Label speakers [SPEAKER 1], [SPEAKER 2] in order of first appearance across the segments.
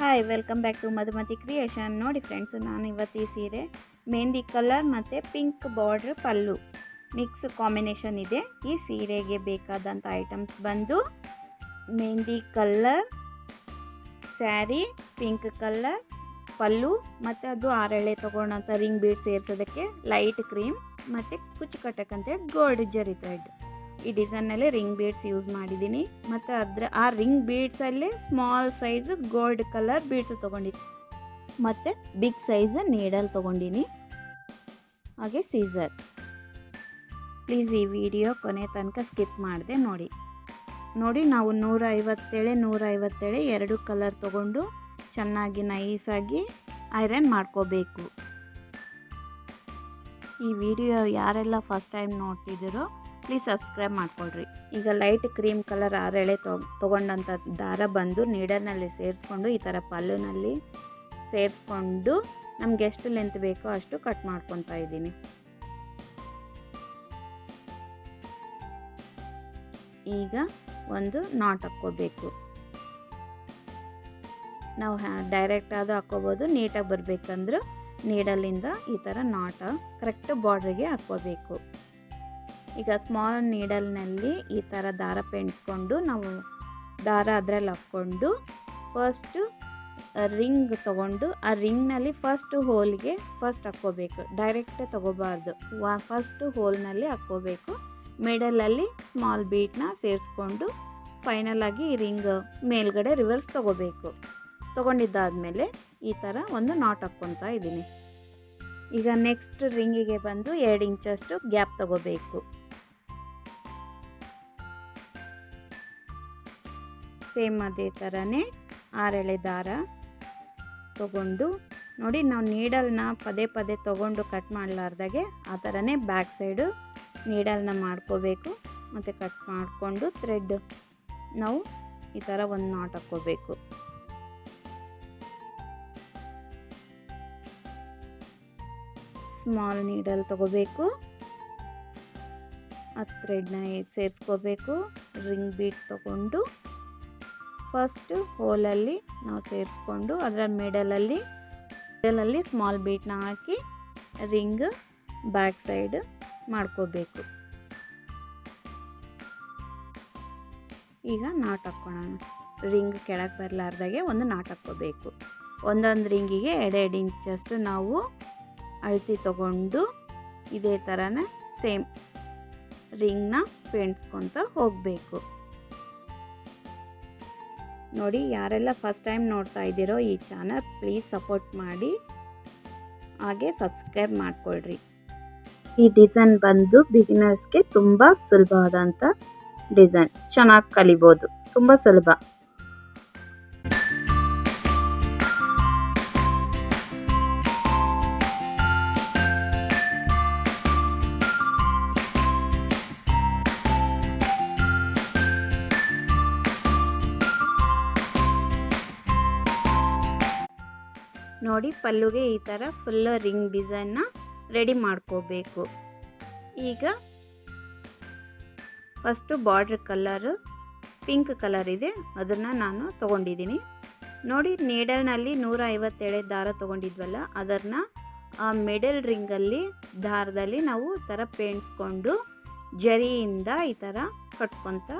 [SPEAKER 1] Hi welcome back to Madhumati creation ನೋಡಿ friends ನಾನು ಇವತ್ತು ಈ ಸೀರೆ ಮೆಹಂದಿ ಕಲರ್ ಮತ್ತು ಪಿಂಕ್ ಬಾರ್ಡ್ರ್ ಪಲ್ಲು. ಮಿಕ್ಸ್ ಕಾಂಬಿನೇಷನ್ ಇದೆ. ಈ ಸೀರೆಗೆ ಬೇಕಾದಂಥ ಐಟಮ್ಸ್ ಬಂದು mehndi colour saree pink colour ಪಲ್ಲು, ಮತ್ತು ಅದು ಆರಳೆ ತೊಗೊಂಡಂಥ ರಿಂಗ್ ಬೀಡ್ ಸೇರಿಸೋದಕ್ಕೆ ಲೈಟ್ ಕ್ರೀಮ್ ಮತ್ತು ಕುಚ್ಚು ಕಟ್ಟಕ್ಕಂತೆ ಗೋಲ್ಡ್ ಜರಿ ಥ್ರೆಡ್ ಈ ಡಿಸೈನಲ್ಲಿ ರಿಂಗ್ ಬೀಡ್ಸ್ ಯೂಸ್ ಮಾಡಿದ್ದೀನಿ. ಮತ್ತು ಅದರ ಆ ring ಬೀಡ್ಸಲ್ಲಿ small size gold colour beads ತೊಗೊಂಡಿದ್ದೆ ಮತ್ತು ಬಿಗ್ ಸೈಜ್ ನೀಡಲ್ ತೊಗೊಂಡಿನಿ. ಹಾಗೆ ಸೀಸರ್. ಪ್ಲೀಸ್ ಈ ವಿಡಿಯೋ ಕೊನೆ ತನಕ ಸ್ಕಿಪ್ ಮಾಡಿದೆ ನೋಡಿ. ನೋಡಿ ನಾವು ನೂರ ಐವತ್ತೇಳೆ ನೂರ ಐವತ್ತೇಳೆ ಎರಡು ಕಲರ್ ತೊಗೊಂಡು ಚೆನ್ನಾಗಿ ನೈಸಾಗಿ ಐರನ್ ಮಾಡ್ಕೋಬೇಕು. ಈ ವಿಡಿಯೋ ಯಾರೆಲ್ಲ ಫಸ್ಟ್ ಟೈಮ್ ನೋಡ್ತಿದ್ದೀರೋ ಪ್ಲೀಸ್ ಸಬ್ಸ್ಕ್ರೈಬ್ ಮಾಡ್ಕೊಳ್ರಿ. ಈಗ ಲೈಟ್ ಕ್ರೀಮ್ ಕಲರ್ ಆರೆಳೆ ತೊಗೊಂಡಂಥ ದಾರ ಬಂದು ನೀಡಲ್ನಲ್ಲಿ ಸೇರಿಸ್ಕೊಂಡು ಈ ಥರ ಪಲ್ಲುನಲ್ಲಿ ಸೇರಿಸ್ಕೊಂಡು ನಮ್ಗೆ ಎಷ್ಟು ಲೆಂತ್ ಬೇಕೋ ಅಷ್ಟು ಕಟ್ ಮಾಡ್ಕೊತಾ ಇದ್ದೀನಿ. ಈಗ ಒಂದು ನಾಟ್ ಹಾಕ್ಕೋಬೇಕು. ನಾವು ಡೈರೆಕ್ಟ್ ಅದು ಹಾಕ್ಕೋಬೋದು ನೀಟಾಗಿ ಬರಬೇಕಂದ್ರೂ ನೀಡಲಿಂದ ಈ ಥರ ನಾಟ ಕರೆಕ್ಟ್ ಬಾರ್ಡ್ರಿಗೆ ಹಾಕ್ಕೋಬೇಕು. ಈಗ ಸ್ಮಾಲ್ ನೀಡಲ್ನಲ್ಲಿ ಈ ಥರ ದಾರ ಪೆಣ್ಸ್ಕೊಂಡು ನಾವು ದಾರ ಅದರಲ್ಲಿ ಹಾಕ್ಕೊಂಡು ಫಸ್ಟು ರಿಂಗ್ ತೊಗೊಂಡು ಆ ರಿಂಗ್ನಲ್ಲಿ ಫಸ್ಟ್ ಹೋಲ್ಗೆ ಫಸ್ಟ್ ಹಾಕ್ಕೋಬೇಕು. ಡೈರೆಕ್ಟ್ ತೊಗೋಬಾರ್ದು. ವಾ ಫಸ್ಟ್ ಹೋಲ್ನಲ್ಲಿ ಹಾಕ್ಕೋಬೇಕು. ಮಿಡಲಲ್ಲಿ ಸ್ಮಾಲ್ ಬೀಟ್ನ ಸೇರಿಸ್ಕೊಂಡು ಫೈನಲಾಗಿ ಈ ರಿಂಗ್ ಮೇಲ್ಗಡೆ ರಿವರ್ಸ್ ತೊಗೋಬೇಕು. ತೊಗೊಂಡಿದ್ದಾದಮೇಲೆ ಈ ಥರ ಒಂದು ನಾಟ್ ಹಾಕ್ಕೊತಾ ಇದ್ದೀನಿ. ಈಗ ನೆಕ್ಸ್ಟ್ ರಿಂಗಿಗೆ ಬಂದು ಎರಡು ಇಂಚಷ್ಟು ಗ್ಯಾಪ್ ತಗೋಬೇಕು. ಸೇಮ್ ಅದೇ ಥರನೇ ಆರೆಳೆ ದಾರ ತಗೊಂಡು ನೋಡಿ ನಾವು ನೀಡಲ್ನ ಪದೇ ಪದೇ ತೊಗೊಂಡು ಕಟ್ ಮಾಡಲಾರ್ದಾಗೆ ಆ ಥರನೇ ಬ್ಯಾಕ್ ಸೈಡು ನೀಡಲ್ನ ಮಾಡ್ಕೋಬೇಕು ಮತ್ತು ಕಟ್ ಮಾಡಿಕೊಂಡು ಥ್ರೆಡ್ ನಾವು ಈ ಥರ ಒಂದು ನಾಟ್ ಹಾಕ್ಕೋಬೇಕು. ಸ್ಮಾಲ್ ನೀಡಲ್ ತಗೋಬೇಕು. ಆ ಥ್ರೆಡ್ನ ಸೇರಿಸ್ಕೋಬೇಕು? ರಿಂಗ್ ಬೀಟ್ ತಗೊಂಡು ಫಸ್ಟ್ ಹೋಲಲ್ಲಿ ನಾವು ಸೇರಿಸ್ಕೊಂಡು ಅದರ ಮಿಡಲಲ್ಲಿ ಮಿಡಲಲ್ಲಿ ಸ್ಮಾಲ್ ಬೀಟ್ನ ಹಾಕಿ ರಿಂಗ್ ಬ್ಯಾಕ್ ಸೈಡ್ ಮಾಡ್ಕೋಬೇಕು. ಈಗ ನಾಟ್ ಹಾಕ್ಕೊಳ್ಳೋಣ ರಿಂಗ್ ಕೆಳಗೆ ಬರಲಾರ್ದಾಗೆ ಒಂದು ನಾಟ್ ಹಾಕ್ಕೋಬೇಕು. ಒಂದೊಂದು ರಿಂಗಿಗೆ ಎರಡೆರಡು ಇಂಚಷ್ಟು ನಾವು ಅಳತಿ ತಗೊಂಡು ಇದೇ ಥರನೇ ಸೇಮ್ ರಿಂಗ್ನ ಪೆಣ್ಸ್ಕೊತ ಹೋಗಬೇಕು. ನೋಡಿ ಯಾರೆಲ್ಲ ಫಸ್ಟ್ ಟೈಮ್ ನೋಡ್ತಾ ಇದ್ದೀರೋ ಈ ಚಾನಲ್ ಪ್ಲೀಸ್ ಸಪೋರ್ಟ್ ಮಾಡಿ. ಹಾಗೆ ಸಬ್ಸ್ಕ್ರೈಬ್ ಮಾಡಿಕೊಳ್ರಿ. ಈ ಡಿಸೈನ್ ಬಂದು ಬಿಗಿನರ್ಸ್ಗೆ ತುಂಬ ಸುಲಭವಾದಂಥ ಡಿಸೈನ್ ಚೆನ್ನಾಗಿ ಕಲಿಬೋದು. ತುಂಬ ಸುಲಭ. ನೋಡಿ ಪಲ್ಲುಗೆ ಈ ಥರ ಫುಲ್ ರಿಂಗ್ ಡಿಸೈನ್ನ ರೆಡಿ ಮಾಡ್ಕೋಬೇಕು. ಈಗ first border colour pink colour ಇದೆ, ಅದನ್ನು ನಾನು ತೊಗೊಂಡಿದ್ದೀನಿ. ನೋಡಿ ನೀಡಲ್ನಲ್ಲಿ ನೂರ ಐವತ್ತೇಳೆ ದಾರ ತೊಗೊಂಡಿದ್ವಲ್ಲ, ಅದನ್ನು ಆ ಮಿಡಲ್ ರಿಂಗಲ್ಲಿ ದಾರದಲ್ಲಿ ನಾವು ಥರ ಪೇಣಿಸ್ಕೊಂಡು ಜರಿಯಿಂದ ಈ ಥರ ಕಟ್ಕೊತ,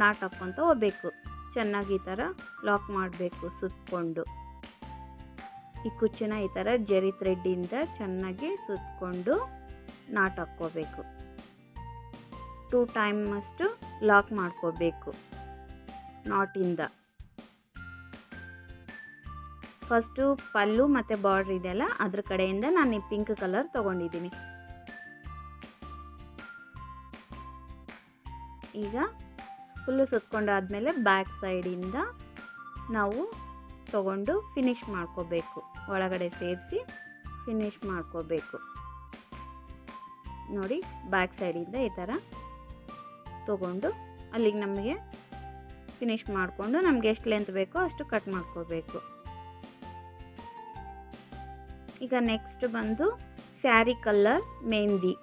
[SPEAKER 1] ನಾಟ್ ಹಾಕ್ಕೊತ ಹೋಗ್ಬೇಕು. ಚೆನ್ನಾಗಿ ಈ ಥರ ಲಾಕ್ ಮಾಡಬೇಕು ಸುತ್ತಕೊಂಡು ಈ ಕುಚ್ಚನ್ನ ಈ ಥರ ಜರಿ ಥ್ರೆಡ್ಡಿಂದ ಚೆನ್ನಾಗಿ ಸುತ್ತಕೊಂಡು ನಾಟ್ ಹಾಕ್ಕೋಬೇಕು. ಟೂ ಟೈಮ್ ಅಷ್ಟು ಲಾಕ್ ಮಾಡ್ಕೋಬೇಕು ನಾಟಿಂದ. ಫಸ್ಟು ಪಲ್ಲು ಮತ್ತು ಬಾರ್ಡ್ರ್ ಇದೆಯಲ್ಲ, ಅದ್ರ ಕಡೆಯಿಂದ ನಾನು ಈ ಪಿಂಕ್ ಕಲರ್ ತೊಗೊಂಡಿದ್ದೀನಿ. ಈಗ ಫುಲ್ಲು ಸುತ್ಕೊಂಡಾದಮೇಲೆ ಬ್ಯಾಕ್ ಸೈಡಿಂದ ನಾವು ತಗೊಂಡು ಫಿನಿಶ್ ಮಾಡ್ಕೋಬೇಕು. ಒಳಗಡೆ ಸೇರಿಸಿ ಫಿನಿಶ್ ಮಾಡ್ಕೋಬೇಕು. ನೋಡಿ ಬ್ಯಾಕ್ ಸೈಡಿಂದ ಈ ಥರ ತಗೊಂಡು ಅಲ್ಲಿಗೆ ನಮಗೆ ಫಿನಿಶ್ ಮಾಡಿಕೊಂಡು ನಮಗೆ ಎಷ್ಟು ಲೆಂತ್ ಬೇಕೋ ಅಷ್ಟು ಕಟ್ ಮಾಡ್ಕೋಬೇಕು. ಈಗ ನೆಕ್ಸ್ಟ್ ಬಂದು ಸ್ಯಾರಿ ಕಲರ್ ಮೆಹಂದಿ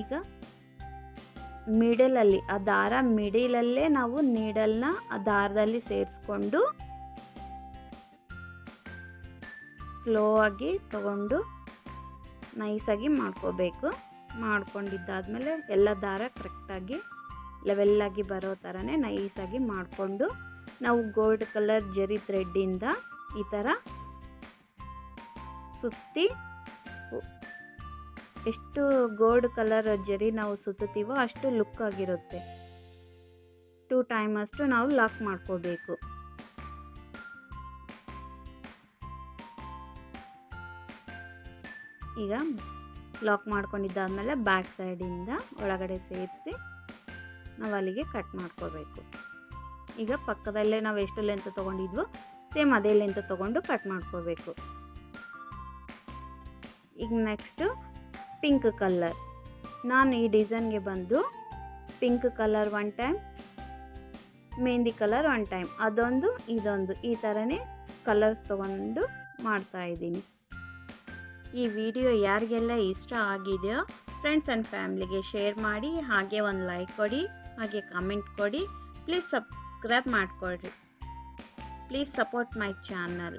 [SPEAKER 1] ಈಗ ಮಿಡಲಲ್ಲಿ ಆ ದಾರ ಮಿಡಿಲಲ್ಲೇ ನಾವು ನೀಡಲ್ನ ಆ ದಾರದಲ್ಲಿ ಸೇರಿಸ್ಕೊಂಡು ಸ್ಲೋ ಆಗಿ ತಗೊಂಡು ನೈಸಾಗಿ ಮಾಡ್ಕೋಬೇಕು. ಮಾಡ್ಕೊಂಡಿದ್ದಾದಮೇಲೆ ಎಲ್ಲ ದಾರ ಕರೆಕ್ಟಾಗಿ ಲೆವೆಲ್ಲಾಗಿ ಬರೋ ಥರನೇ ನೈಸಾಗಿ ಮಾಡಿಕೊಂಡು ನಾವು ಗೋಲ್ಡ್ ಕಲರ್ ಜರಿ ಥ್ರೆಡ್ಡಿಂದ ಈ ಥರ ಸುತ್ತಿ ಎಷ್ಟು ಗೋಲ್ಡ್ ಕಲರ್ ಜರಿ ನಾವು ಸುತ್ತುತ್ತೀವೋ ಅಷ್ಟು ಲುಕ್ ಆಗಿರುತ್ತೆ. ಟೂ ಟೈಮ್ ಅಷ್ಟು ನಾವು ಲಾಕ್ ಮಾಡ್ಕೋಬೇಕು. ಈಗ ಲಾಕ್ ಮಾಡ್ಕೊಂಡಿದ್ದಾದಮೇಲೆ ಬ್ಯಾಕ್ ಸೈಡಿಂದ ಒಳಗಡೆ ಸೇರಿಸಿ ನಾವು ಅಲ್ಲಿಗೆ ಕಟ್ ಮಾಡ್ಕೋಬೇಕು. ಈಗ ಪಕ್ಕದಲ್ಲೇ ನಾವು ಎಷ್ಟು ಲೆಂತ್ ತೊಗೊಂಡಿದ್ವೋ ಸೇಮ್ ಅದೇ ಲೆಂತ್ ತೊಗೊಂಡು ಕಟ್ ಮಾಡ್ಕೋಬೇಕು. ಈಗ ನೆಕ್ಸ್ಟು ಪಿಂಕ್ ಕಲರ್. ನಾನು ಈ ಡಿಸೈನ್ಗೆ ಬಂದು pink colour one time, mehndi colour one time. ಅದೊಂದು, ಇದೊಂದು, ಈ ಥರನೇ ಕಲರ್ಸ್ ತೊಗೊಂಡು ಮಾಡ್ತಾಯಿದ್ದೀನಿ ಈ ವಿಡಿಯೋ ಯಾರಿಗೆಲ್ಲ ಇಷ್ಟ ಆಗಿದೆಯೋ ಫ್ರೆಂಡ್ಸ್ ಆ್ಯಂಡ್ ಫ್ಯಾಮ್ಲಿಗೆ ಶೇರ್ ಮಾಡಿ, ಹಾಗೆ ಒಂದು ಲೈಕ್ ಕೊಡಿ, ಹಾಗೆ ಕಮೆಂಟ್ ಕೊಡಿ. ಪ್ಲೀಸ್ ಸಬ್ಸ್ಕ್ರೈಬ್ ಮಾಡಿಕೊಡ್ರಿ please support my channel.